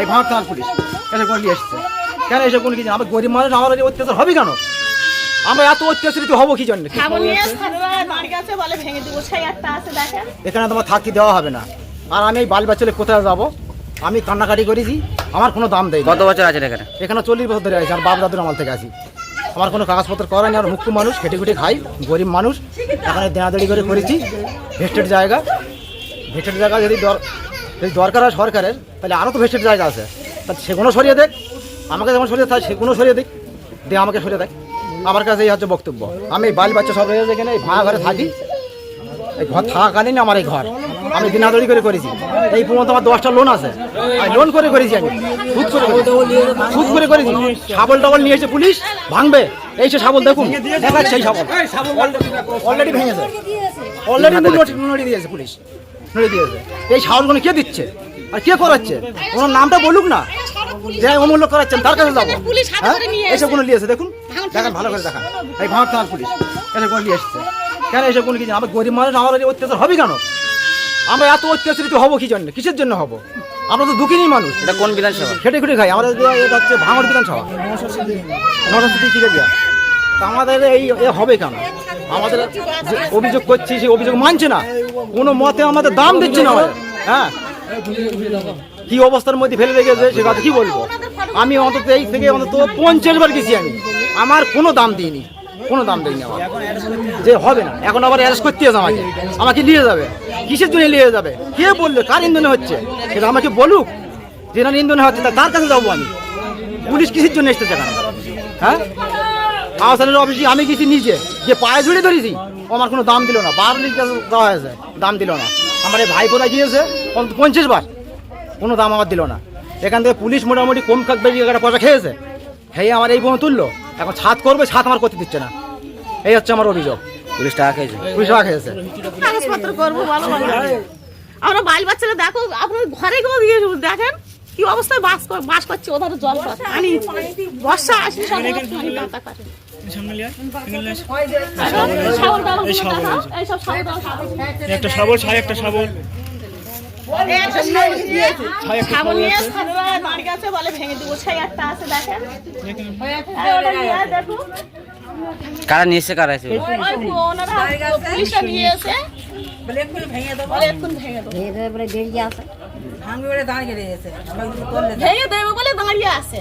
এই ভাঙর থানার পুলিশ কেন নিয়ে এসছে। কেন এসে কোনো কিছু আমরা গরিব মানুষ আমার অত্যাচার হবে কেন? আমরা এত অত্যাচারিত হব কি জন্য? এখানে তোমার থাকতে দেওয়া হবে না। আর আমি এই বাল বাচ্চালে কোথায় যাব? আমি কান্নাকাটি করেছি আমার কোনো দাম দেয় কত বছর আছে এখানে? এখানে চল্লিশ বছর ধরে আছে আর বাপ দাদুর আমার থেকে আছি। আমার কোনো কাগজপত্র করা নেই আর মুখ্য মানুষ খেটে খুটে খাই গরিব মানুষ। এখানে দেনাদারি করে করেছি ভেস্টেড জায়গা। ভেস্টেড জায়গা যদি দর যদি দরকার হয় সরকারের, তাহলে আরও তো জায়গা আছে। তাহলে সেগুলো সরিয়ে দেখ। আমাকে যেমন সরিয়ে থাকে সেগুলো সরিয়ে দিক দিয়ে আমাকে সরিয়ে দেখ। আমার কাছে এই হচ্ছে বক্তব্য। আমি বাল বাচ্চা সব রয়েছে এখানে, এই ভাঙা ঘরে থাকি। এই ঘর থাকাকালীন আমার এই ঘর। আমি দিনাদড়ি করে করেছি। এই পর্যন্ত আমার দশটা লোন আছে। আর লোন করে করেছি আমি। সুদ করে। সুদ করে করেছি। শাবল টাবল নিয়ে এসে পুলিশ ভাঙবে। এই সে শাবল দেখুন। সেই শাবল অলরেডি ভেঙেছে। অলরেডি দিয়েছে পুলিশ। নড়ি দিয়েছে। এই শাবলগুলো কে দিচ্ছে? আর কে করাচ্ছে? ওনার নামটা বলুক না। যে অমূল্য করাচ্ছেন তার কাছে যাব। হ্যাঁ? নিয়ে এসব কোনো নিয়েছে দেখুন। দেখেন ভালো করে দেখান। এই ভাঙর থানার পুলিশ। এসে কোনো নিয়ে এসছে? কেন এসে কোনো কিছু? আমরা গরিব মানুষ আমাদের এই অত্যাচার হবে কেন? আমরা এত অত্যাচারিত হব কি জন্য? কিসের জন্য হব? আমরা তো দুঃখিনী মানুষ। এটা কোন বিধানসভা? খেটে খুটে খাই। আমাদের এটা হচ্ছে ভাঙর বিধানসভা। কিনে দেওয়া তা আমাদের এই এ হবে কেন? আমাদের অভিযোগ করছি সেই অভিযোগ মানছে না। কোনো মতে আমাদের দাম দিচ্ছে না হ্যাঁ? কি অবস্থার মধ্যে ফেলে রেখেছে, সে কথা কি বলব? আমি অন্তত এই থেকে অন্তত পঞ্চাশ বার গেছি আমি। আমার কোনো দাম দিইনি। কোনো দাম দেয়নি আমার। যে হবে না। এখন আবার অ্যারেস্ট করতে হবে আমাকে। আমাকে নিয়ে যাবে। কিসের জন্য নিয়ে যাবে? কে বলল? কার ইন্ধনে হচ্ছে? সেটা আমাকে বলুক। যেটা ইন্ধনে হচ্ছে তার কাছে যাব আমি? পুলিশ কিসের জন্য এখানে? হ্যাঁ? আহসানের অফিসে আমি গেছি নিজে। যে পায়ে ঝুড়ে ধরেছি ও আমার কোনো দাম দিল না। বার লিখ দেওয়া হয়েছে দাম দিল না। আমার এই ভাইপোরা গিয়েছে অন্তত পঞ্চাশ বার কোনো দাম আমার দিল না। এখান থেকে পুলিশ মোটামুটি কম খাক বেরিয়ে একটা পয়সা খেয়েছে। খেয়ে আমার এই বোন তুললো। এখন ছাদ করবে ছাদ আমার করতে দিচ্ছে না। এই হচ্ছে আমার অভিযোগ। পুলিশ টাকা খেয়েছে? পুলিশ টাকা খেয়েছে। কাগজপত্র করব ভালো ভালো আমরা বাইল বাচ্চারা দেখো আপনার ঘরে কেউ দিয়ে দেখেন কি অবস্থায় বাস কর- বাস করছে ওধারে জল পানি বর্ষা আসলে সব একটা শাবল ছাই একটা শাবল কারা নিয়ে এসছে কারা দাঁড়িয়ে রয়েছে সবাই করলে ভেঙে দেবে বলে দাঁড়িয়ে আছে।